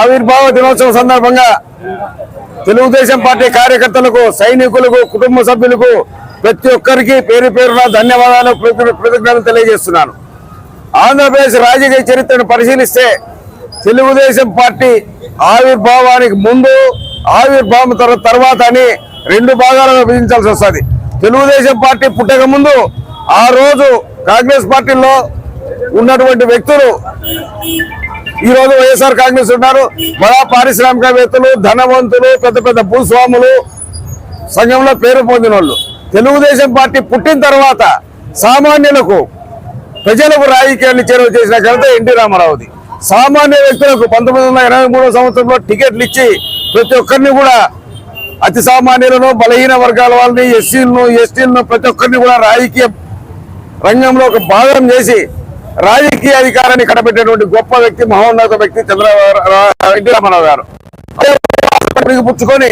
ఆవిర్భావ దినోత్సవం సందర్భంగా తెలుగుదేశం పార్టీ కార్యకర్తలకు సైనికులకు కుటుంబ సభ్యులకు ప్రతి ఒక్కరికి పేరు పేరున ధన్యవాదాలు కృతజ్ఞతలు తెలియజేస్తున్నాను. ఆంధ్రప్రదేశ్ రాజకీయ చరిత్రను పరిశీలిస్తే తెలుగుదేశం పార్టీ ఆవిర్భావానికి ముందు ఆవిర్భావం తర్వాత అని రెండు భాగాలుగా విభజించాల్సి వస్తుంది. తెలుగుదేశం పార్టీ పుట్టక ముందు ఆ రోజు కాంగ్రెస్ పార్టీలో ఉన్నటువంటి వ్యక్తులు ఈ రోజు వైఎస్ఆర్ కాంగ్రెస్ ఉన్నారు. బడా పారిశ్రామికవేత్తలు ధనవంతులు పెద్ద పెద్ద భూస్వాములు సంఘంలో పేరు పొందిన వాళ్ళు తెలుగుదేశం పార్టీ పుట్టిన తర్వాత సామాన్యులకు ప్రజలకు రాజకీయాన్ని చేరువ చేసిన ఘనత ఎన్టీ రామారావుది. సామాన్య వ్యక్తులకు పంతొమ్మిది వందల ఎనభై మూడో సంవత్సరంలో టికెట్లు ఇచ్చి ప్రతి ఒక్కరిని కూడా అతి సామాన్యులను బలహీన వర్గాల వాళ్ళని ఎస్సీలను ఎస్టీలను ప్రతి ఒక్కరిని కూడా రాజకీయ రంగంలో ఒక భాగం చేసి రాజకీయ అధికారాన్ని కడబెట్టేటువంటి గొప్ప వ్యక్తి మహోన్నత వ్యక్తి చంద్రబాబు ఎన్టీ రామారావు గారు. పుచ్చుకొని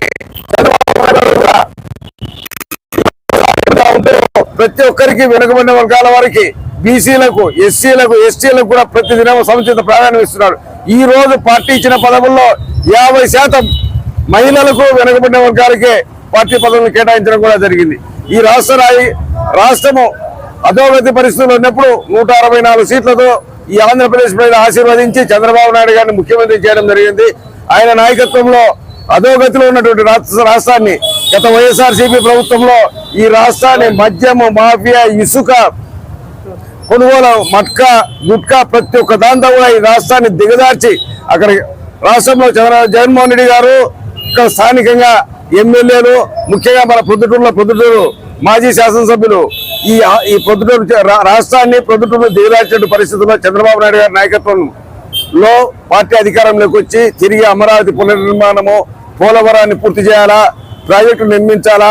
ప్రతి ఒక్కరికి వెనుకబడిన వర్గాల వారికి బీసీలకు ఎస్సీలకు ఎస్టీలకు కూడా ప్రతి దినం సముచిత ప్రాధాన్యం ఇస్తున్నారు. ఈ రోజు పార్టీ ఇచ్చిన పదవుల్లో యాభై శాతం మహిళలకు వెనుకబడిన వర్గాలకే పార్టీ పదవులను కేటాయించడం కూడా జరిగింది. ఈ రాష్ట్ర రాయి- రాష్ట్రము అధోగతి పరిస్థితులు ఉన్నప్పుడు నూట అరవై నాలుగు సీట్లతో ఈ ఆంధ్రప్రదేశ్ ప్రజలు ఆశీర్వదించి చంద్రబాబు నాయుడు గారిని ముఖ్యమంత్రి చేయడం జరిగింది. ఆయన నాయకత్వంలో అధోగతిలో ఉన్నటువంటి రాష్ట్ర రాష్ట్రాన్ని గత వైఎస్ఆర్ ప్రభుత్వంలో ఈ రాష్ట్రాన్ని మద్యము మాఫియా ఇసుక కొనుగోలు మట్క గుట్కా ప్రతి ఒక్క దాంతో కూడా ఈ రాష్ట్రాన్ని దిగదార్చి అక్కడ రాష్ట్రంలో చంద్రబాబు జగన్మోహన్ రెడ్డి గారు ఇక్కడ స్థానికంగా ఎమ్మెల్యేలు ముఖ్యంగా మన పొద్దుటూరులో పొద్దుటూరు మాజీ శాసనసభ్యులు ఈ ఈ ప్రొద్దుటూరు రా- రాష్ట్రాన్ని ప్రొద్దుటూరు దిగదార్చే పరిస్థితుల్లో చంద్రబాబు నాయుడు గారి నాయకత్వంలో పార్టీ అధికారంలోకి వచ్చి తిరిగి అమరావతి పునర్నిర్మాణము పోలవరాన్ని పూర్తి చేయాలా ప్రాజెక్టు నిర్మించాలా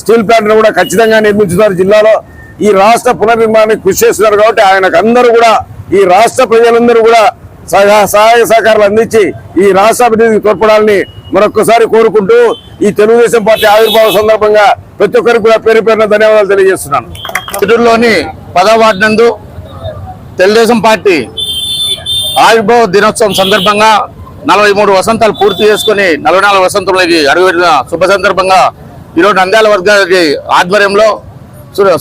స్టీల్ ప్లాంట్ను కూడా ఖచ్చితంగా నిర్మించుతారు జిల్లాలో. ఈ రాష్ట్ర పునర్నిర్మాణానికి కృషి చేస్తున్నారు కాబట్టి ఆయనకు అందరూ కూడా ఈ రాష్ట్ర ప్రజలందరూ కూడా సహాయ సహకారాలు అందించి ఈ రాష్ట్ర అభివృద్ధికి తోడ్పడాలని మరొకసారి కోరుకుంటూ ఈ తెలుగుదేశం పార్టీ ఆవిర్భావ సందర్భంగా ప్రతి ఒక్కరికి కూడా పేరు పేరున ధన్యవాదాలు తెలియజేస్తున్నాను. చిత్తూరులోని పదవ వార్డు నందు తెలుగుదేశం పార్టీ ఆవిర్భావ దినోత్సవం సందర్భంగా నలభై మూడు వసంతాలు పూర్తి చేసుకుని నలభై నాలుగు వసంతంలోకి అడుగుపెట్టిన శుభ సందర్భంగా ఈరోజు నంద్యాల వర్గానికి ఆధ్వర్యంలో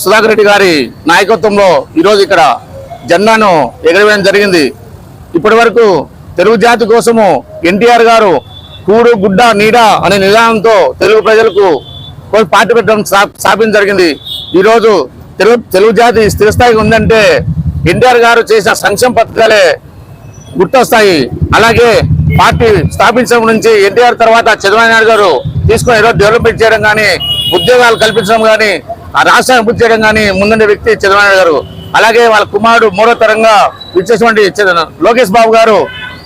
సుధాకర్ రెడ్డి గారి నాయకత్వంలో ఈరోజు ఇక్కడ జెండాను ఎగరవేయడం జరిగింది. ఇప్పటి వరకు తెలుగు జాతి కోసము ఎన్టీఆర్ గారు కూడు గుడ్డ నీడ అనే నిదానంతో తెలుగు ప్రజలకు పార్టీ పెట్టడం స్థాపించడం జరిగింది. ఈరోజు తెలుగు తెలుగు జాతి స్థిరస్థాయికి ఉందంటే ఎన్టీఆర్ గారు చేసిన సంక్షేమ పథకాలే గుర్తొస్తాయి. అలాగే పార్టీ స్థాపించడం నుంచి ఎన్టీఆర్ తర్వాత చంద్రబాబు నాయుడు గారు తీసుకుని ఈరోజు డెవలప్మెంట్ చేయడం కానీ ఉద్యోగాలు కల్పించడం కానీ ఆ రాష్ట్రాన్ని అభివృద్ధి చేయడం కానీ ముందుండే వ్యక్తి చంద్రబాబు నాయుడు గారు. అలాగే వాళ్ళ కుమారుడు మూడో తరంగా ఇచ్చేటువంటి లోకేష్ బాబు గారు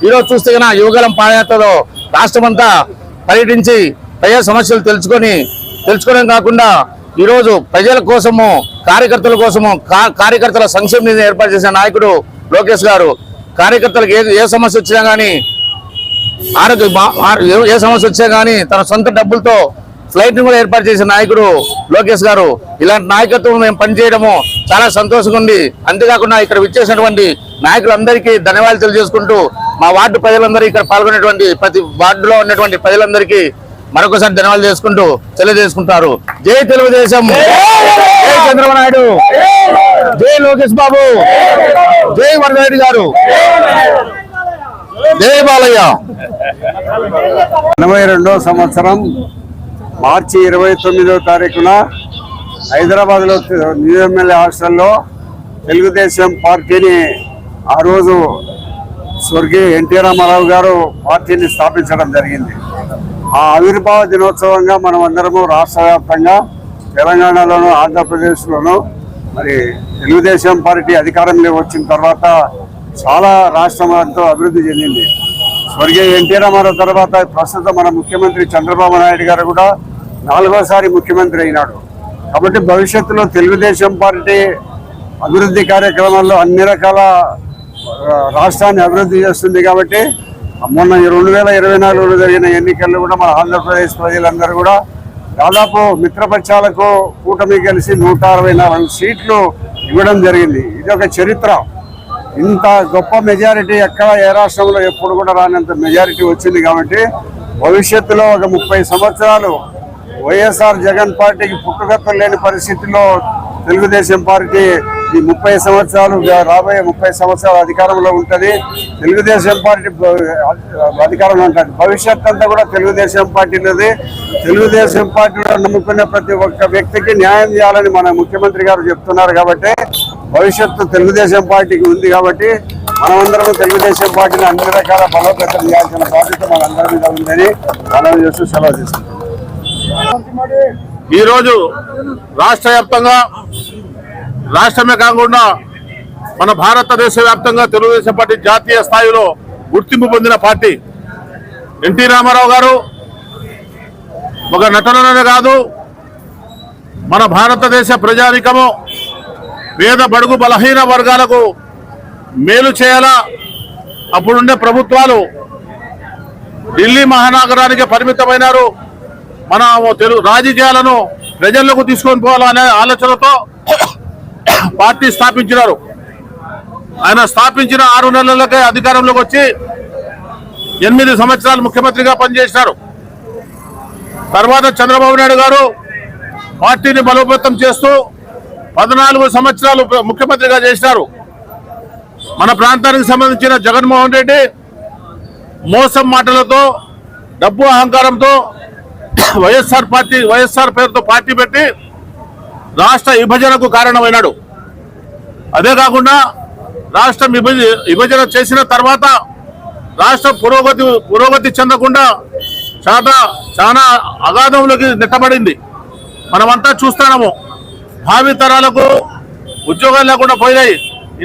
ఈరోజు చూస్తే కన్నా యువగలం పాదయాత్రలో రాష్ట్రమంతా పర్యటించి ప్రజా సమస్యలు తెలుసుకొని తెలుసుకోవడం కాకుండా ఈరోజు ప్రజల కోసము కార్యకర్తల కోసము కా- కార్యకర్తల సంక్షేమ నిధిని ఏర్పాటు చేసిన నాయకుడు లోకేష్ గారు. కార్యకర్తలకు ఏ ఏ సమస్య వచ్చినా కానీ ఆరోగ్య ఏ సమస్య వచ్చినా కానీ తన సొంత డబ్బులతో ఫ్లైట్ని కూడా ఏర్పాటు చేసిన నాయకుడు లోకేష్ గారు. ఇలాంటి నాయకత్వం మేము పనిచేయడము చాలా సంతోషంగా ఉంది. అంతేకాకుండా ఇక్కడ విచ్చేసినటువంటి నాయకులందరికీ ధన్యవాదాలు తెలియజేసుకుంటూ మా వార్డు ప్రజలందరూ ఇక్కడ పాల్గొనేటువంటి ప్రతి వార్డులో ఉన్నటువంటి ప్రజలందరికీ మరొకసారి ధన్యవాదాలు చేసుకుంటూ తెలియజేసుకుంటారు. జై తెలుగుదేశం. జై చంద్రబాబు నాయుడు. జై లోకేష్ బాబు. జై వరదారెడ్డి గారు. జై బాలయ్య. ఎనభై రెండో సంవత్సరం మార్చి ఇరవై తొమ్మిదో తారీఖున హైదరాబాద్లో న్యూ ఎమ్మెల్యే హాస్టల్లో తెలుగుదేశం పార్టీని ఆ రోజు స్వర్గీయ ఎన్టీ రామారావు గారు పార్టీని స్థాపించడం జరిగింది. ఆ ఆవిర్భావ దినోత్సవంగా మనం అందరము రాష్ట్ర వ్యాప్తంగా తెలంగాణలోను ఆంధ్రప్రదేశ్లోను మరి తెలుగుదేశం పార్టీ అధికారంలో వచ్చిన తర్వాత చాలా రాష్ట్రం ఎంతో అభివృద్ధి చెందింది. స్వర్గీయ ఎన్టీ రామారావు తర్వాత ప్రస్తుతం మన ముఖ్యమంత్రి చంద్రబాబు నాయుడు గారు కూడా నాలుగోసారి ముఖ్యమంత్రి అయినాడు. కాబట్టి భవిష్యత్తులో తెలుగుదేశం పార్టీ అభివృద్ధి కార్యక్రమాల్లో అన్ని రకాల రాష్ట్రాన్ని అభివృద్ధి చేస్తుంది కాబట్టి మొన్న రెండు వేల ఇరవై నాలుగులో జరిగిన ఎన్నికల్లో కూడా మన ఆంధ్రప్రదేశ్ ప్రజలందరూ కూడా దాదాపు మిత్రపక్షాలకు కూటమి కలిసి నూట అరవై నాలుగు సీట్లు ఇవ్వడం జరిగింది. ఇది ఒక చరిత్ర. ఇంత గొప్ప మెజారిటీ ఎక్కడ ఏ రాష్ట్రంలో ఎప్పుడు కూడా రానంత మెజారిటీ వచ్చింది కాబట్టి భవిష్యత్తులో ఒక ముప్పై సంవత్సరాలు వైఎస్ఆర్ జగన్ పార్టీకి పుట్టుకత్తు లేని పరిస్థితిలో తెలుగుదేశం పార్టీ ఈ ముప్పై సంవత్సరాలు రాబోయే ముప్పై సంవత్సరాలు అధికారంలో ఉంటుంది. తెలుగుదేశం పార్టీ అధికారంలో ఉంటుంది. భవిష్యత్ అంతా కూడా తెలుగుదేశం పార్టీలోది. తెలుగుదేశం పార్టీలో నమ్ముకునే ప్రతి ఒక్క వ్యక్తికి న్యాయం చేయాలని మన ముఖ్యమంత్రి గారు చెప్తున్నారు కాబట్టి భవిష్యత్తు తెలుగుదేశం పార్టీకి ఉంది కాబట్టి మనమందరం తెలుగుదేశం పార్టీని అన్ని రకాల బలోపేతం చేయాల్సిన బాధ్యత మనందరి మీద ఉందని మనం చేస్తూ సెలవు తీసుకుంటాం ఈరోజు రాష్ట్ర వ్యాప్తంగా రాష్ట్రమే కాకుండా మన భారతదేశ వ్యాప్తంగా తెలుగుదేశం పార్టీ జాతీయ స్థాయిలో గుర్తింపు పొందిన పార్టీ ఎన్టీ రామారావు గారు. ఒక నటననే కాదు మన భారతదేశ ప్రజానికము పేద బడుగు బలహీన వర్గాలకు మేలు చేయాలా? అప్పుడుండే ప్రభుత్వాలు ఢిల్లీ మహానగరానికి పరిమితమైనారు. మన తెలుగు రాజకీయాలను ప్రజల్లోకి తీసుకొని పోవాలనే ఆలోచనతో పార్టీ స్థాపించినారు. ఆయన స్థాపించిన ఆరు నెలలకే అధికారంలోకి వచ్చి ఎనిమిది సంవత్సరాలు ముఖ్యమంత్రిగా పనిచేసినారు. తర్వాత చంద్రబాబు నాయుడు గారు పార్టీని బలోపేతం చేస్తూ పద్నాలుగు సంవత్సరాలు ముఖ్యమంత్రిగా చేసినారు. మన ప్రాంతానికి సంబంధించిన జగన్మోహన్ రెడ్డి మోసం మాటలతో డబ్బు అహంకారంతో వైఎస్ఆర్ పార్టీ వైఎస్ఆర్ పేరుతో పార్టీ పెట్టి రాష్ట్ర విభజనకు కారణమైనాడు. అదే కాకుండా రాష్ట్రం విభజ విభజన చేసిన తర్వాత రాష్ట్ర పురోగతి పురోగతి చెందకుండా చాలా చాలా అగాధంలోకి నెట్టబడింది. మనమంతా చూస్తున్నాము. భావి తరాలకు ఉద్యోగాలు లేకుండా పోయినాయి.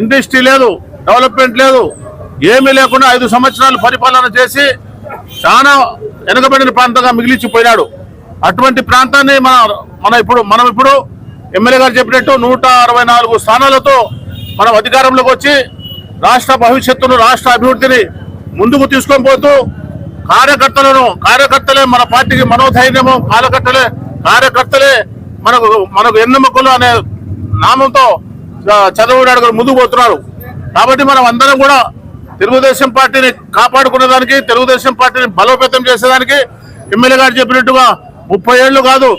ఇండస్ట్రీ లేదు డెవలప్మెంట్ లేదు ఏమీ లేకుండా ఐదు సంవత్సరాలు పరిపాలన చేసి చాలా వెనుకబడిన ప్రాంతంగా మిగిలిచిపోయినాడు. అటువంటి ప్రాంతాన్ని మన మన ఇప్పుడు మనం ఇప్పుడు ఎమ్మెల్యే గారు చెప్పినట్టు నూట అరవై నాలుగు స్థానాలతో మనం అధికారంలోకి వచ్చి రాష్ట్ర భవిష్యత్తును రాష్ట్ర అభివృద్ధిని ముందుకు తీసుకొని పోతూ కార్యకర్తలను కార్యకర్తలే మన పార్టీకి మనోధైర్యము కార్యకర్తలే కార్యకర్తలే మనకు మనకు ఎన్నెమ్మకులు అనే నామంతో చదువు ముందుకు పోతున్నారు. కాబట్టి మనం అందరం కూడా తెలుగుదేశం పార్టీని కాపాడుకునే దానికి తెలుగుదేశం పార్టీని బలోపేతం చేసేదానికి ఎమ్మెల్యే గారు చెప్పినట్టుగా ముప్పై ఏళ్ళు కాదు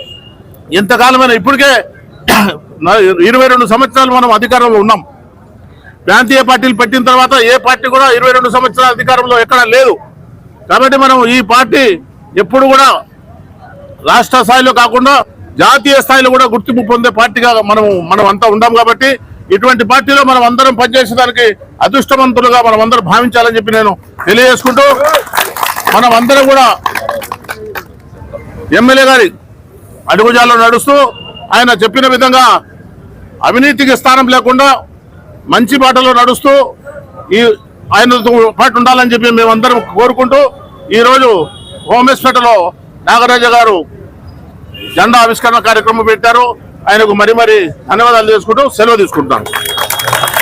ఎంతకాలమైన ఇప్పటికే ఇరవై రెండు సంవత్సరాలు మనం అధికారంలో ఉన్నాం. ప్రాంతీయ పార్టీలు పెట్టిన తర్వాత ఏ పార్టీ కూడా ఇరవై రెండు సంవత్సరాల అధికారంలో ఎక్కడ లేదు. కాబట్టి మనం ఈ పార్టీ ఎప్పుడు కూడా రాష్ట్ర స్థాయిలో కాకుండా జాతీయ స్థాయిలో కూడా గుర్తింపు పొందే పార్టీగా మనం మనం అంతా ఉండాం కాబట్టి ఇటువంటి పార్టీలో మనం అందరం పనిచేసేదానికి అదృష్టవంతులుగా మనం అందరం భావించాలని చెప్పి నేను తెలియజేసుకుంటూ మనం అందరం కూడా ఎమ్మెల్యే గారి అడుగుజాల్లో నడుస్తూ ఆయన చెప్పిన విధంగా అవినీతికి స్థానం లేకుండా మంచి బాటలో నడుస్తూ ఈ ఆయనతో పాటు ఉండాలని చెప్పి మేమందరం కోరుకుంటూ ఈరోజు హోమేశ్వేటలో నాగరాజ గారు జెండా ఆవిష్కరణ కార్యక్రమం పెట్టారు. ఆయనకు మరి మరి ధన్యవాదాలు చేసుకుంటూ సెలవు తీసుకుంటాను